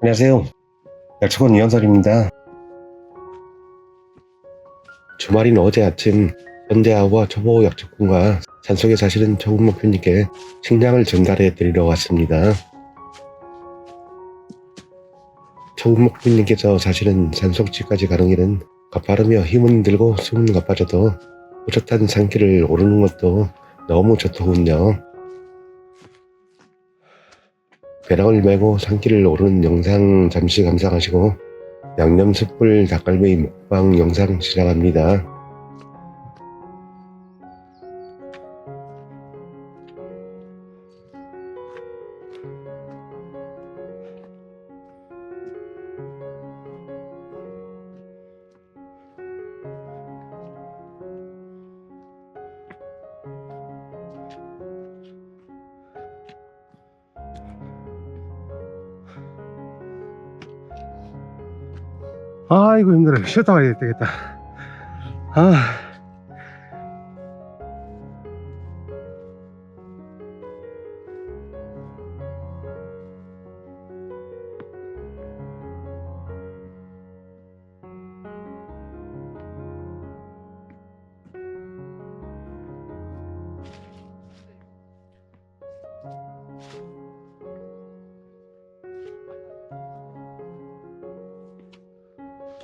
안녕하세요. 약초원 이현설입니다. 주말인 어제 아침 현대아와 초보 약초꾼과 산속에 사시는 초급목표님께 식량을 전달해 드리러 왔습니다. 초급목표님께서 사시는 산속지까지 가는 길은 가파르며 힘은 들고 숨은 가빠져도 뿌듯한 산길을 오르는 것도 너무 좋더군요. 배낭을 메고 산길을 오르는 영상 잠시 감상하시고 양념 숯불 닭갈비 먹방 영상 시작합니다. 아이고 힘들어. 쉬었다 가야 되겠다. 아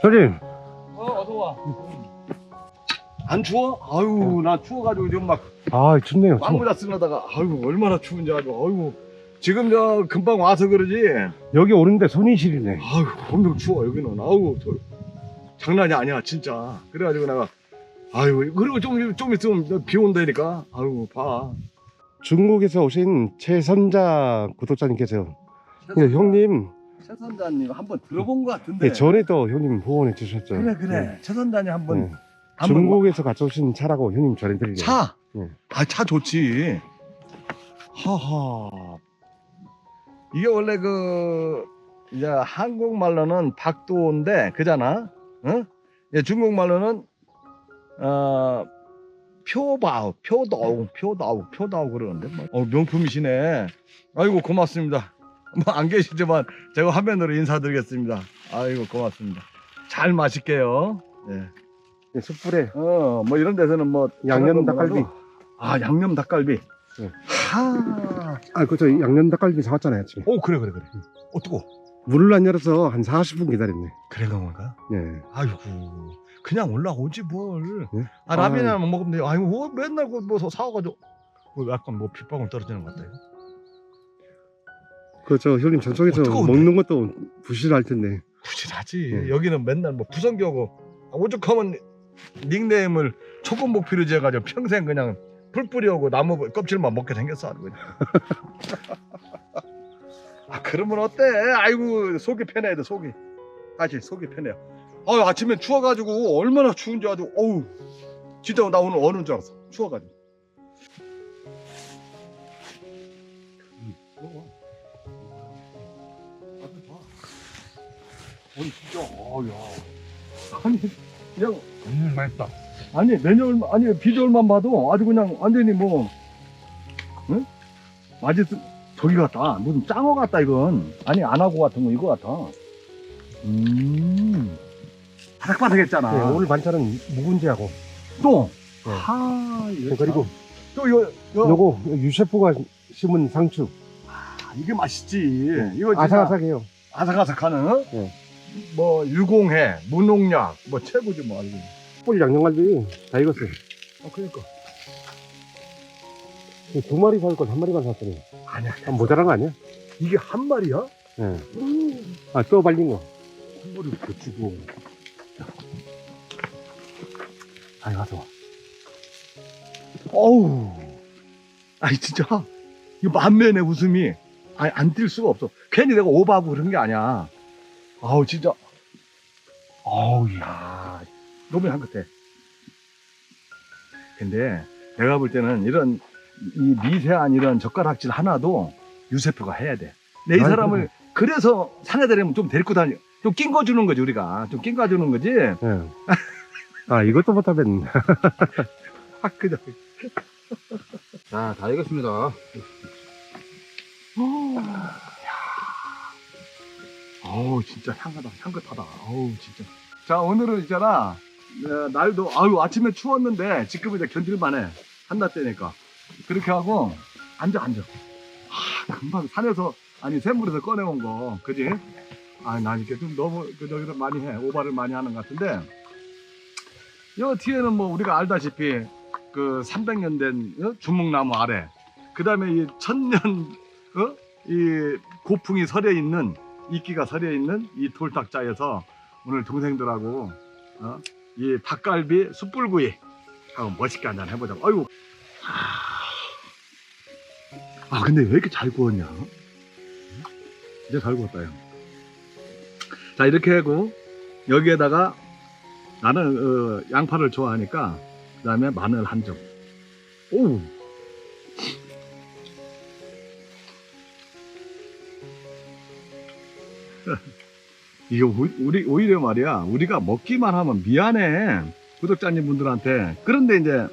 형님 어, 어서 와. 안 추워? 아유, 나 추워가지고 지금 막아 춥네요. 빵모자 쓰려다가 아유, 얼마나 추운지 아주 아유. 지금 저 금방 와서 그러지. 여기 오는데 손이 시리네 아유, 엄청 추워 여기는. 아유, 저, 장난이 아니야 진짜. 그래가지고 내가 아유, 그리고 좀 좀 있으면 비 온다니까. 아유, 봐. 중국에서 오신 최선자 구독자님께서 예, 형님 최 선자님 한번 들어본 것 같은데. 예, 전에도 형님 후원해 주셨죠 그래 그래. 네. 최 선자님 한번 네. 한번 중국에서 가져오신 차라고 형님 전해드리려고 차. 네. 아, 차 좋지. 하하. 이게 원래 그, 이제 한국말로는 박도인데, 그잖아? 응? 예, 중국말로는, 어, 표바우, 표다우, 표다우, 표다우 그러는데. 뭐. 어, 명품이시네. 아이고, 고맙습니다. 뭐, 안 계시지만, 제가 화면으로 인사드리겠습니다. 아이고, 고맙습니다. 잘 마실게요. 예. 예, 숯불에 어, 뭐 이런 데서는 뭐 양념 닭갈비 몰라도, 아, 양념 닭갈비. 네. 하. 아 그저 양념 닭갈비 사왔잖아요 아침에 오, 그래 그래 그래. 어, 뜨거. 물을 안 열어서 한 40분 기다렸네 그래 건가? 네. 아이고. 그냥 올라오지 뭘. 네? 아, 라면이나 먹으면 돼. 아이고, 뭐 맨날 그뭐 사와가지고. 뭐 약간 뭐 빗방울 떨어지는 것. 이 거. 그저 형님 어, 뜨거운데? 먹는 것도 부실할 텐데 부실하지. 네. 여기는 맨날 뭐 부성교고 오죽하면 닉네임을 초급 목표로 지어가지고 평생 그냥 풀 뿌려오고 나무 껍질만 먹게 생겼어 아주 그냥. 아 그러면 어때? 아이고 속이 편해야 돼 속이. 사실 속이 편해요. 아 아침에 추워가지고 얼마나 추운지 아주 어우 진짜 나 오늘 어는 줄 알았어 추워가지고. 아니 진짜 아야. 아니 그냥 음 맛있다. 아니 매년 아니 비주얼만 봐도 아주 그냥 완전히 뭐 응? 맛있 저기 같다. 무슨 짱어 같다 이건. 아니 안하고 같은 거 이거 같아. 음. 바삭바삭했잖아. 네, 오늘 반찬은 묵은지하고. 또? 네. 하, 네, 그리고 또 이거, 요거 유셰프가 심은 상추. 아, 이게 맛있지. 이거 진짜 아삭아삭해요. 아삭아삭하는? 어? 네. 뭐 유공해 무농약 뭐 최고지 뭐 알고 숯불 양념갈비 다 익었어요. 어 그러니까. 두 마리 살건한 마리만 샀더니. 아니야. 아, 모자란 거 아니야? 이게 한 마리야? 네. 아또 발린 거. 한 마리 고치고. 아이 가서 어우. 아니 진짜. 이 만면의 웃음이. 아니 안 뛸 수가 없어. 괜히 내가 오버하고 그런 게 아니야 아우 진짜. 아우 야. 너무 향긋해. 근데 내가 볼 때는 이런 이 미세한 이런 젓가락질 하나도 유세표가 해야 돼 내 이 아니, 사람을 그래서 산에 데리면 좀 데리고 다니 좀낀거 주는 거지 우리가. 좀낀거 주는 거지. 네. 아 이것도 못하면 확 그냥 자, 다 익었습니다. 어우 진짜 향하다 향긋하다. 어우 진짜. 자 오늘은 있잖아. 어, 날도 아유 아침에 추웠는데 지금 이제 견딜만해. 한낮 때니까. 그렇게 하고 앉아 앉아. 아 금방 산에서 아니 샘물에서 꺼내온 거. 그지? 아난 이렇게 좀 너무 그 저기서 많이 해. 오바를 많이 하는 것 같은데. 여 뒤에는 뭐 우리가 알다시피 그 300년 된 어? 주목나무 아래. 그 다음에 이 천년 어? 이 고풍이 서려 있는 이끼가 서려 있는 이 돌탁자에서 오늘 동생들하고 어? 이 닭갈비 숯불구이 하고 멋있게 한잔 해보자고. 아이고. 아 근데 왜 이렇게 잘 구웠냐? 진짜 잘 구웠다 요. 자 이렇게 하고 여기에다가 나는 어, 양파를 좋아하니까 그 다음에 마늘 한 점. 오. 이게 오- 우리 오히려 말이야 우리가 먹기만 하면 미안해. 구독자님 분들한테. 그런데 이제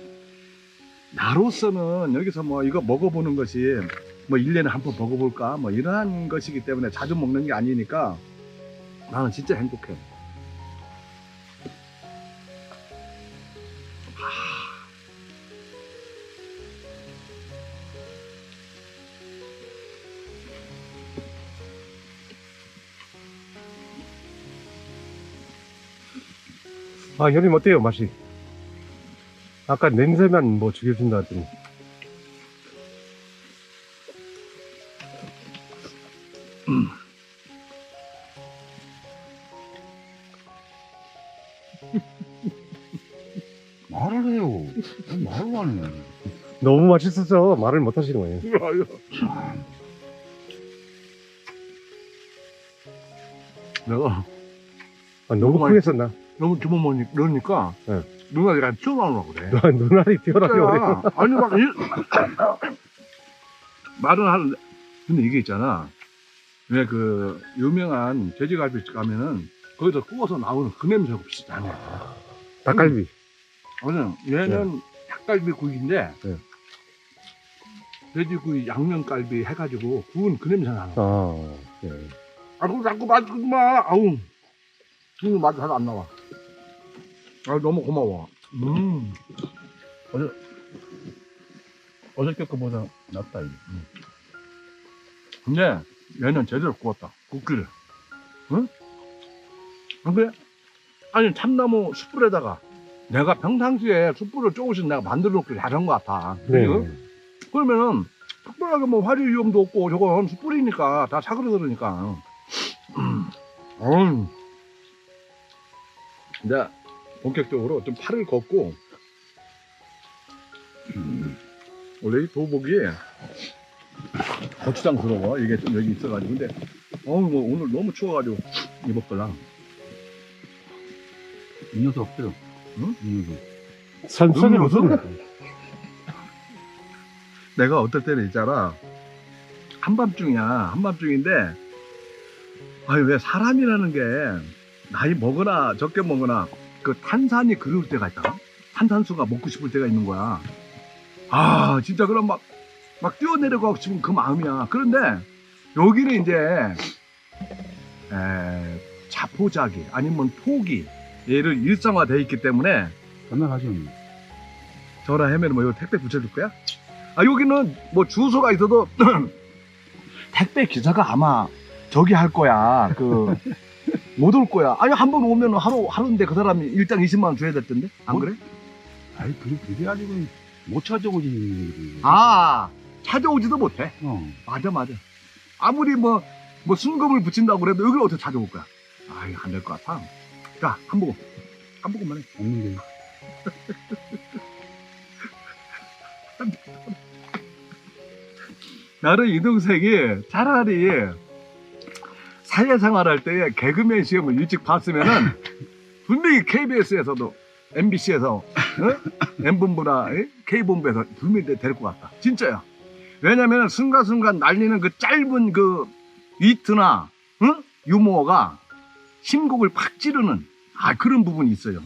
나로서는 여기서 뭐 이거 먹어보는 것이 뭐 1년에 한 번 먹어볼까? 뭐 이러한 것이기 때문에 자주 먹는 게 아니니까 나는 진짜 행복해 아, 형님 어때요, 맛이? 아까 냄새만 뭐 죽여준다 하더니. 말을 해요. 왜 말을 안 해. 너무 맛있어서 말을 못 하시는 거예요. 참. 내가 아, 너무 너무 크게 썼나? 너무 먹니 그러니까 네. 누가 그냥 튀어나오려고 그래 너 눈알이 그래. 진짜야. 아니 막 이, 말은 하는데 근데 이게 있잖아 왜 그 유명한 돼지갈비 집 가면은 거기서 구워서 나오는 그 냄새가 비슷하네 닭갈비. 아니 얘는 닭갈비 구이인데 네. 돼지구이 양념갈비 해가지고 구운 그 냄새 나는 거야 아, 예. 아 그럼 자꾸 맛있마 아우 오늘 맛이 잘안 나와 아 너무 고마워 음 어저께 거보다 낫다, 이거. 근데 얘는 제대로 구웠다. 굽기를. 응? 안 그래? 아니 참나무 숯불에다가 내가 평상시에 숯불을 조금씩 내가 만들어 놓길 잘한 것 같아. 네. 그러면은 특별하게 뭐 화재 위험도 없고 저건 숯불이니까 다 사그러들으니까. 음. 음. 근데 본격적으로 좀 팔을 걷고 음. 원래 이 도복이 고추장스러워 이게 좀 여기 있어가지고 근데 어우 뭐 오늘 너무 추워가지고 입었거라 음료수 없어요. 응? 음료수. 선선이 음료수? 무슨? 내가 어떨 때는 있잖아 한밤중이야 한밤중인데 아니 왜 사람이라는 게 나이 먹거나 적게 먹거나 그 탄산이 그리울 때가 있다. 탄산수가 먹고 싶을 때가 있는 거야. 아 진짜 그럼 막 막 뛰어내려가고 싶은 그 마음이야. 그런데 여기는 이제 에, 자포자기 아니면 포기. 얘를 일상화돼 있기 때문에 전화하죠. 전화 해면 뭐 이거 택배 붙여줄 거야? 아 여기는 뭐 주소가 있어도 택배 기사가 아마 저기 할 거야. 그 못 올 거야 아니 한 번 오면 하루 하루인데 그 사람이 일당 20만 원 줘야 될 텐데 안 뭐? 그래? 아이, 그래, 그래 가지고 못 찾아오지. 아 찾아오지도 못해 어. 맞아 맞아 아무리 뭐 뭐 순금을 붙인다고 그래도 여기를 어떻게 찾아올 거야 아이 안 될 것 같아 자한 모금 한 모금만 해 없는 게. 나는 이 동생이 차라리 사회생활 할때 개그맨 시험을 일찍 봤으면은 분명히 KBS에서도 MBC에서 M본부나 K본부에서 분명히 될것 같다. 진짜야. 왜냐면 순간순간 날리는 그 짧은 그 위트나 응? 유머가 심곡을 팍 찌르는 아 그런 부분이 있어요.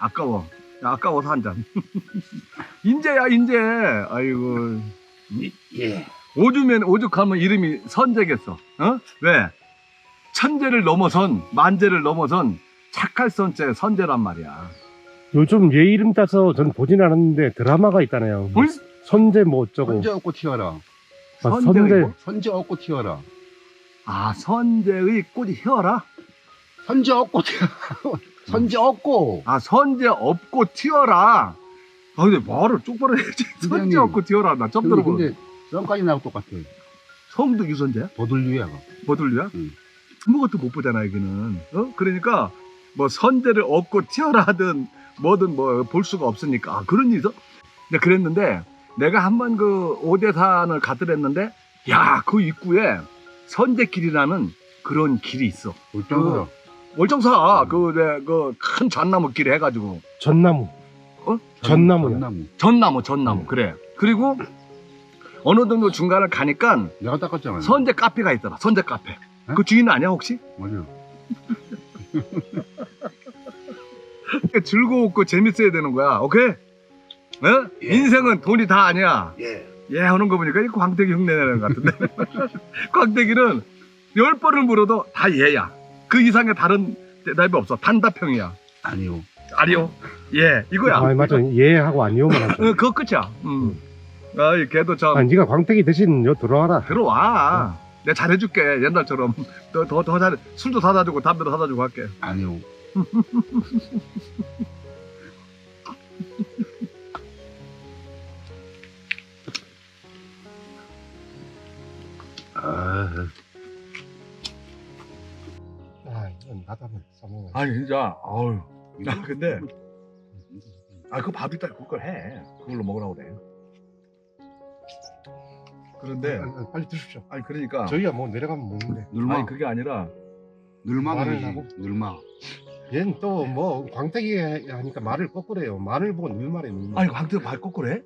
아까워. 야, 아까워서 한 잔. 인재야 인재. 아이고. 예. 오죽면 오죽하면 이름이 선재겠어. 어? 왜? 천재를 넘어선 만재를 넘어선 착할 선재 선재란 말이야. 요즘 얘 이름 따서 전 보진 않았는데 드라마가 있다네요. 뭘? 선제 뭐 어쩌고. 선제 얻고 튀어라. 아, 선제가 선제. 있고? 선제 얻고 튀어라. 아 선재의 꽃이 휘어라. 선제 얻고 튀어. 선제 얻고. 아 선재 업고 튀어라. 아 근데 말을 똑바로 해야지. 선재 선생님. 업고 튀어라. 나 처음 근데, 들어보는. 근데 썸까지 나하고 똑같아. 성도 유선재? 보들류야. 버들류야? 응. 아무것도 못 보잖아 여기는. 어? 그러니까 뭐 선재를 업고 튀어라 하든 뭐든 뭐 볼 수가 없으니까 아, 그런 일이 있어? 근데 그랬는데 내가 한 번 그 오대산을 가더랬는데 야 그 입구에 선재길이라는 그런 길이 있어. 월정사 음. 그그큰 잣나무 길 해가지고 전나무. 어? 전 나무야. 전나무. 전나무 전나무 음. 그래. 그리고 어느 정도 중간을 가니까 내가 닦았잖아. 선재 카페가 있더라. 선재 카페. 응? 그 주인 아니야 혹시? 맞아. 즐거웠고 재밌어야 되는 거야. 오케이? 어? 인생은 돈이 다 아니야. 예. 예, 하는 거 보니까 이 광택이 흉내내는 것 같은데. 광택이는 열 번을 물어도 다 예야. 그 이상의 다른 대답이 없어. 단답형이야. 아니요. 아니요. 예, 이거야. 아, 맞아. 얘하고 아니오만 하죠. 어, 그거 끝이야. 음. 아, 이 걔도 참 아, 네가 광택이 대신 요 들어와라. 들어와. 내가 잘해줄게. 옛날처럼 더 더 더 잘. 술도 사다 주고 담배도 사다 주고 할게. 아니요. 아, 아, 이건 한번 써먹어. 아니 진짜. 아유. 아, 근데 아, 그 밥 이따 그걸 해. 그걸로 먹으라고 그래. 그런데 아, 아, 빨리 드십시오. 아니 그러니까 저희야 뭐 내려가면 먹는데. 늘마. 아니 그게 아니라 늘마 말을 그러지. 하고? 늘마. 얘는 또 뭐 광택이 하니까 말을 거꾸로 해요. 말을 보고 늘 말해 늘. 아니 광대 발 거꾸로 해?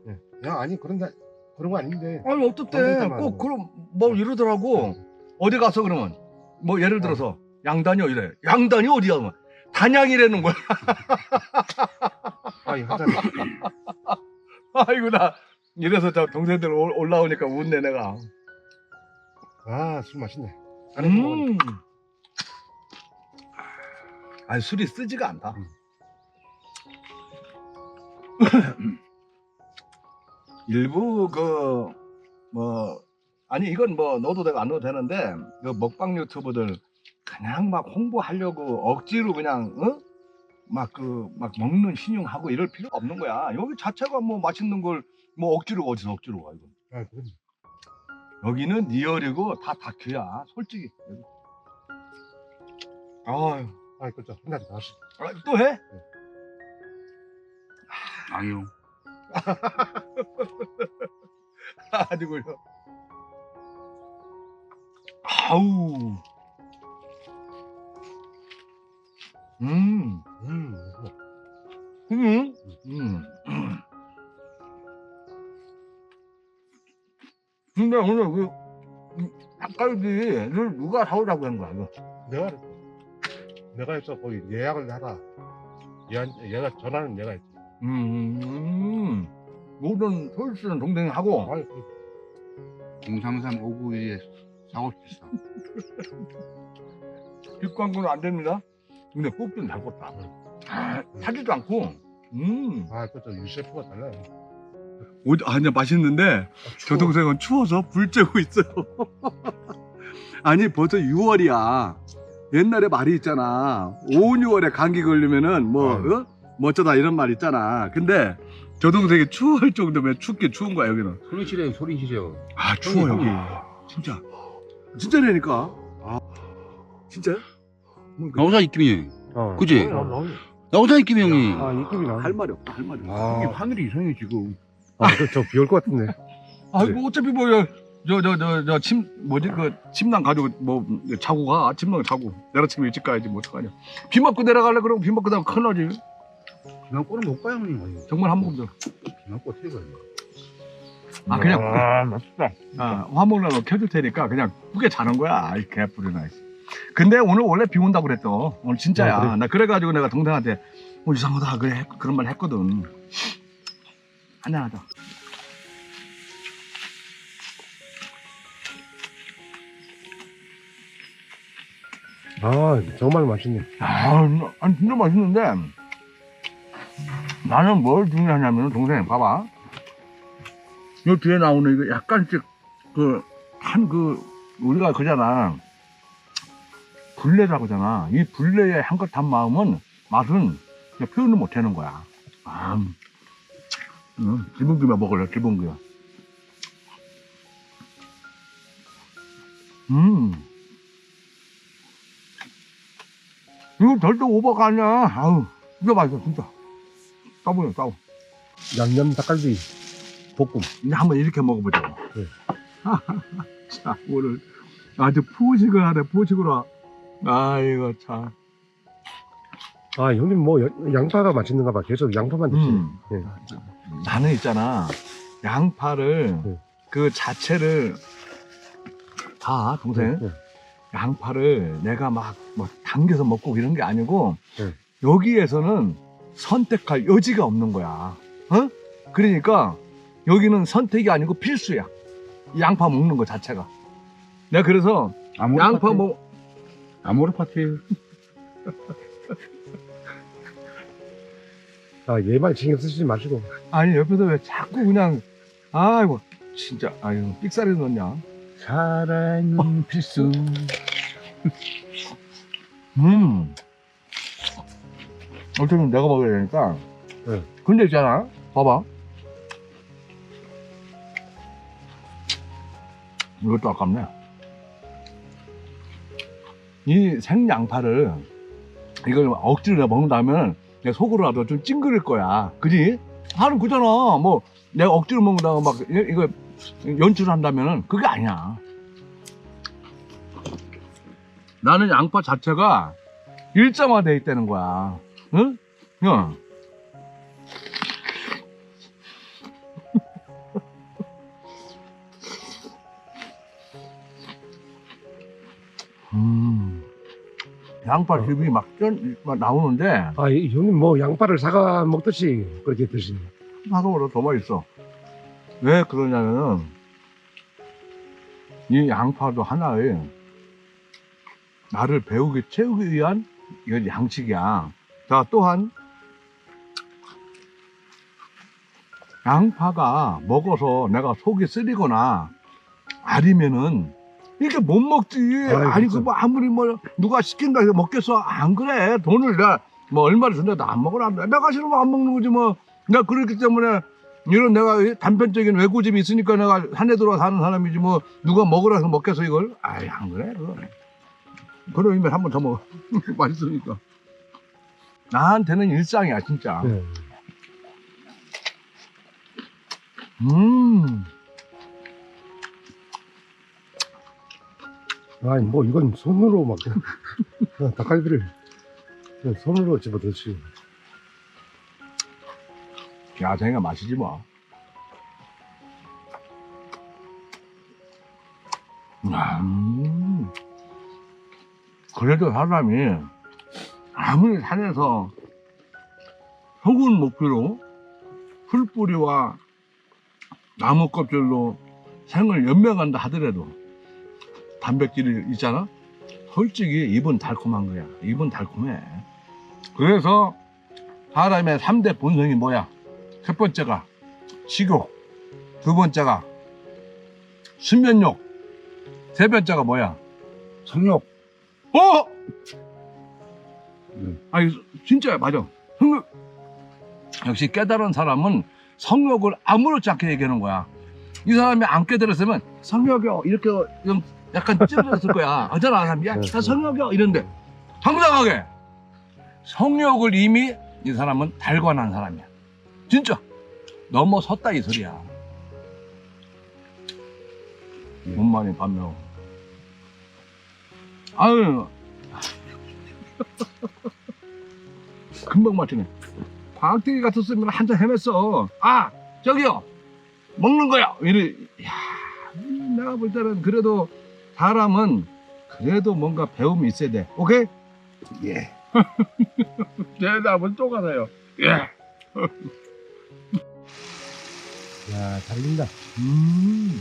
야, 아니 그런다 그런 거 아닌데. 아니 어떻대? 꼭. 그럼 뭐 이러더라고. 어디 가서 그러면 뭐 예를 들어서 양단이 이래. 양단이 어디야? 뭐 단양이라는 거야. 아니 하자니. 아이고 나 이래서 저 동생들 올- 올라오니까 웃네 내가. 아, 술 맛있네. 들어가니까. 음. 아니 술이 쓰지가 않다. 일부 그 뭐 아니 이건 뭐 넣어도 되고 안 넣어도 되는데 그 먹방 유튜버들 그냥 막 홍보하려고 억지로 그냥 어? 막그 막 먹는 신용하고 이럴 필요가 없는 거야. 여기 자체가 뭐 맛있는 걸 뭐 억지로 어디서 억지로 가 이거. 아, 그럼. 여기는 리얼이고 다 다큐야 솔직히. 아유 아, 그죠. 한잔 더 하시. 아, 또 해? 아니요. 아주 그려. 아우. 음. 음. 음. 음. 근데 오늘 그이 닭갈비를 누가 사오라고 한 거야 이거? 내가 그랬어. 내가 했어. 거기 예약을 하라. 얘, 얘가 전화는 내가 했지. 음. 모든 서울시는 동생이 하고 아니, 그, 033 591에 사고 싶다. 뒷광고는 안 됩니다. 근데 뽑기는 잘 뽑다. 아, 타지도 않고. 음. 아, 그죠. 유 셰프가 달라요. 오, 아니야 맛있는데 저 동생은 추워서 불 쬐고 있어요. 아니 벌써 6월이야. 옛날에 말이 있잖아. 5, 6월에 감기 걸리면은 뭐 아유. 어? 뭐 어쩌다 이런 말 있잖아. 근데 저 동생이 추울 정도면 춥게 추운 거야 여기는. 소리 지르요, 소리 지르요. 아 추워 여기. 진짜. 진짜라니까. 아 진짜요? 나오자 입김이. 어. 그지? 나, 나오자 입김이 형이. 아, 입금이 나. 할 말이 없다 할 말이 없다. 아, 이게 하늘이 이상해 지금. 아, 그, 저, 비올 것 같은데. 아이고 어차피 뭐저저 저저침 뭐지 그 침낭 가지고 뭐 자고 가 침낭 자고 아침에 일찍 가야지 뭐 어떡하냐 비 맞고 내려갈래 그러면 비 맞고 나면 큰일 나지 그냥 꼬는 못 가요 형님. 정말 한 모금 더. 그냥 꼬 어떻게 가요? 아 그냥 아, 맛있다. 아, 화목난로 켜줄 테니까 그냥 꾸게 자는 거야 아이 개뿔이나 근데 오늘 원래 비 온다고 그랬어 오늘 진짜야 아, 그래? 나 그래가지고 내가 동생한테 뭐 이상하다 그래 했- 그런 말 했거든 한잔하자 아 정말 맛있네 아, 아니, 진짜 맛있는데, 나는 뭘 중요하냐면, 동생, 봐봐. 요 뒤에 나오는 이거 약간씩, 그, 한 그, 우리가 그잖아. 불레라고 하잖아. 이 불레의 향긋한 마음은, 맛은 표현을 못 하는 거야. 아, 음, 기분기만 먹을래, 기분기. 음. 이거 절대 오버가 아니야. 아우, 진짜 맛있어, 진짜. 따보요, 따보. 양념 닭갈비 볶음 이제 한번 이렇게 먹어보자고. 네. 자, 오늘 아주 푸식을 하네, 푸식으로. 아이고, 참. 아 형님 뭐 여- 양파가 맛있는가 봐 계속 양파만 드시네 음. 네. 나는 있잖아, 양파를, 네. 그 자체를, 다, 동생. 네. 양파를 내가 막 뭐 당겨서 먹고 이런 게 아니고 네. 여기에서는 선택할 여지가 없는 거야. 어? 그러니까 여기는 선택이 아니고 필수야. 이 양파 먹는 거 자체가. 내가 그래서 양파 파티. 뭐 아모르 파티. 아 얘만 신경 쓰시지 마시고 아니 옆에서 왜 자꾸 그냥 아이고 진짜 아유 삑사리 넣냐? 사랑은 필수. 음. 어쨌든 내가 먹어야 되니까. 네. 근데 있잖아. 봐봐. 이것도 아깝네. 이 생양파를 이걸 억지로 내가 먹는다면 내 속으로라도 좀 찡그릴 거야. 그지? 하는 그잖아. 뭐 내가 억지로 먹는다고 막 이- 이거 연출한다면은 그게 아니야. 나는 양파 자체가 일정화돼 있다는 거야. 응? 응. 양파 즙이 막, 쩐, 막 나오는데 아 이- 형님 뭐 양파를 사과 먹듯이 그렇게 드시네 사과보다 더 맛있어. 왜 그러냐면은 이 양파도 하나의 나를 배우기 채우기 위한 이건 양식이야. 자 또한 양파가 먹어서 내가 속이 쓰리거나 아니면은 이게 못 먹지. 아이, 아니. 그 뭐 아무리 뭐 누가 시킨다 해서 먹겠어? 안 그래. 돈을 내가 뭐 얼마를 준다 나안 먹으라. 내가 싫으면 안 먹는 거지 뭐. 내가 그렇기 때문에 이런 내가 단편적인 외고집이 있으니까 내가 산에 들어와 사는 사람이지 뭐 누가 먹으라 해서 먹겠어 이걸? 아이 안 그래. 그거. 그러면 한 번 더 먹어. 맛있으니까. 나한테는 일상이야 진짜. 네. 음. 아니 뭐 이건 손으로 막 그냥 닭갈비를 그냥 손으로 집어 드시고 야, 자기가 마시지 뭐. 음. 그래도 사람이 아무리 산에서 혹은 목표로 풀뿌리와 나무 껍질로 생을 연명한다 하더라도 단백질이 있잖아? 솔직히 입은 달콤한 거야. 입은 달콤해. 그래서 사람의 3대 본성이 뭐야? 첫 번째가 식욕, 두 번째가 수면욕, 세 번째가 뭐야? 성욕. 어? 네. 아니 진짜야 맞아. 성욕. 역시 깨달은 사람은 성욕을 아무렇지 않게 얘기하는 거야. 이 사람이 안 깨달았으면 성욕이요 이렇게 좀 약간 찌르렀을 거야. 어쩌나 사람이야? 네, 나 네. 성욕이요 이런데 당당하게 성욕을 이미 이 사람은 달관한 사람이야. 진짜 넘어섰다 이 소리야. 뭔 말이 반면. 아유. 금방 맞추네. 광택이 같았으면 한잔 헤맸어. 아, 저기요. 먹는 거야. 이래. 야, 내가 볼 때는 그래도 사람은 그래도 뭔가 배움이 있어야 돼. 오케이? 예. 대답은 또 가나요. 예. 야 달린다 음.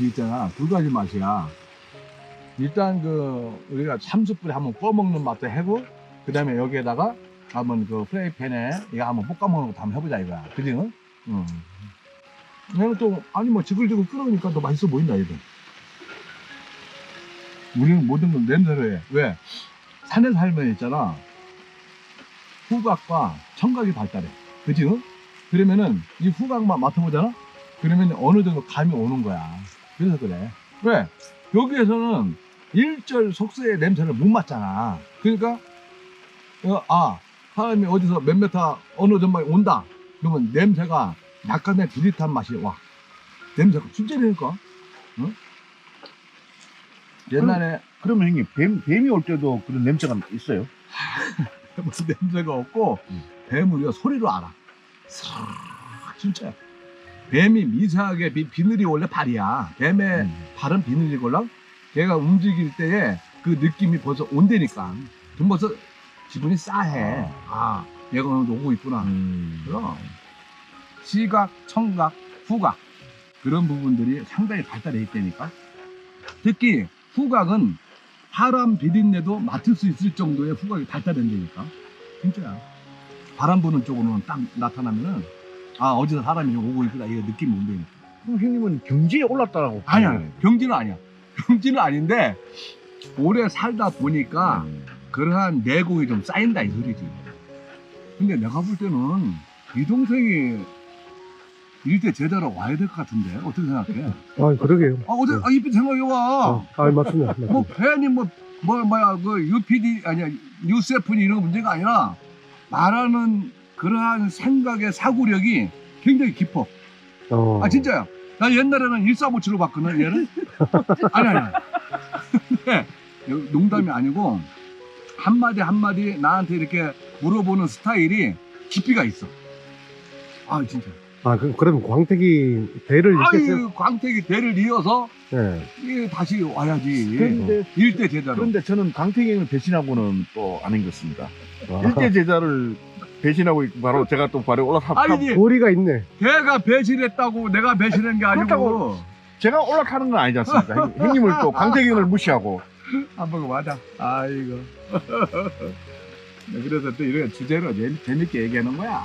이 있잖아. 두 가지 맛이야. 일단 그 우리가 참숯불에 한번 구워 먹는 맛도 해고 그다음에 여기에다가 한번 그 프라이팬에 이거 한번 볶아 먹는 것도 한번 해보자 이거야. 그지? 응. 응. 얘는 또 아니 뭐 지글지글 끓으니까 더 맛있어 보인다 얘도. 우리는 모든 걸 냄새로 해. 왜? 산에 살면 있잖아. 후각과 청각이 발달해. 그지? 응? 그러면은 이 후각만 맡아보잖아? 그러면 어느 정도 감이 오는 거야. 그래서 그래. 왜? 여기에서는 일절 속세의 냄새를 못 맡잖아. 그러니까, 어, 아, 사람이 어디서 몇 메타 어느 전방에 온다. 그러면 냄새가 약간의 비릿한 맛이 와. 냄새가 진짜라니까. 응? 옛날에 그러면 형님 뱀 뱀이 올 때도 그런 냄새가 있어요? 무슨 냄새가 없고 뱀은 이 소리로 알아. 싹 진짜. 뱀이 미세하게 비, 비늘이 원래 발이야. 뱀의 음. 발은 비늘이걸랑 걔가 움직일 때에 그 느낌이 벌써 온다니까. 그럼 벌써 기분이 싸해. 아, 얘가 오늘 오고 있구나. 음. 그럼 시각, 청각, 후각 그런 부분들이 상당히 발달해 있다니까. 특히 후각은 바람 비린내도 맡을 수 있을 정도의 후각이 발달된다니까. 진짜야. 바람 부는 쪽으로는 딱 나타나면은 아 어디서 사람이 좀 오고 있구나 이거 느낌이 온다니까. 그럼 형님은 경지에 올랐다라고 아니야 병지는 아니야. 병지는 아닌데 오래 살다 보니까 음. 그러한 내공이 좀 쌓인다 이 소리지. 근데 내가 볼 때는 이 동생이 일대 제대로 와야 될 것 같은데 어떻게 생각해? 아, 그러게요. 아 어제 아 이때 생각해 와. 어, 아, 맞습니다. 맞습니다. 뭐 괜히 뭐, 뭐 뭐야 그 UPD 아니야 뉴스F니 이런 거 문제가 아니라 말하는 그러한 생각의 사고력이 굉장히 깊어. 어. 아 진짜야. 나 옛날에는 1457로 봤거든 얘를. 아니 아니. 근데 농담이 아니고 한마디 한마디 나한테 이렇게 물어보는 스타일이 깊이가 있어. 아 진짜. 아, 그, 그럼 광택이 배를 읽겠어요? 아유 광택이 대를 이어서 네. 이게 다시 와야지. 그런데 일대 제자로. 그런데 저는 강태기 형을 배신하고는 또 아닌 것 같습니다. 아, 일제 제자를 배신하고 있고 바로 제가 또 발에 올라타 아니 도리가 있네. 걔가 배신했다고 내가 배신한 게 아니고 그렇다고. 제가 올라타는 건 아니지 않습니까? 형- 형님을 또 강태기 형을 무시하고 한번 맞아. 아이고. 그래서 또 이런 주제로 재, 재밌게 얘기하는 거야.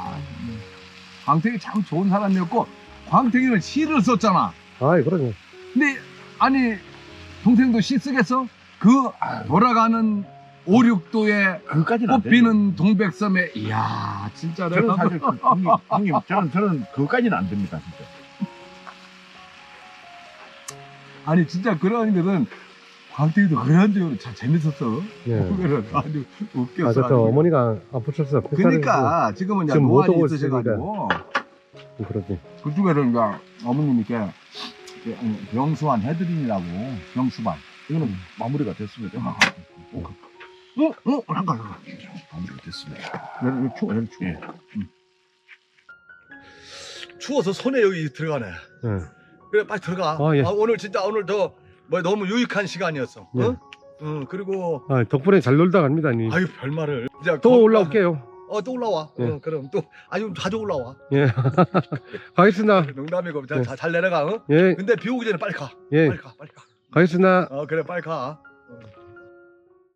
광택이 참 좋은 사람이었고 광택이는 시를 썼잖아. 아, 그러네. 근데 아니 동생도 시 쓰겠어? 그 돌아가는 5, 6도에 그까지는 안 꽃피는 동백섬에 이야 진짜 저는 내가 사실 그 형님, 형님 저는 저는 그까지는 안 됩니다 진짜. 아니 진짜 그런 것은 광택이도 그런 적으로 참 재밌었어. 네. 그거는 아주 웃겼어. 아, 저, 아주. 또 어머니가 아프셔서 그러니까 지금은 이제 지금 못 노안이 오고 있으셔가지고 그러지. 그쪽에는 이제 어머님께 병수환 해드리라고 병수반 이거는 마무리가 됐습니다. 어? 어? 잠깐 잠깐 마무리가 됐습니다. 여기 추워 여기 추워 예. 추워서 손에 여기 들어가네 네. 그래 빨리 들어가 아, 예. 오늘 진짜 오늘 더 뭐, 너무 유익한 시간이었어 예. 어? 응, 그리고 아, 덕분에 잘 놀다 갑니다, 니. 아유 별말을 이제 또 거기가- 올라올게요. 어, 또 올라와 예. 어, 그럼 또 아주 자주 올라와 예. 가겠습니다. 농담이고 자, 예. 자, 잘 내려가 어? 예, 근데 비 오기 전에 빨리 가 예. 빨리 가 빨리 가 가겠습니다. 어, 그래 빨리 가 어.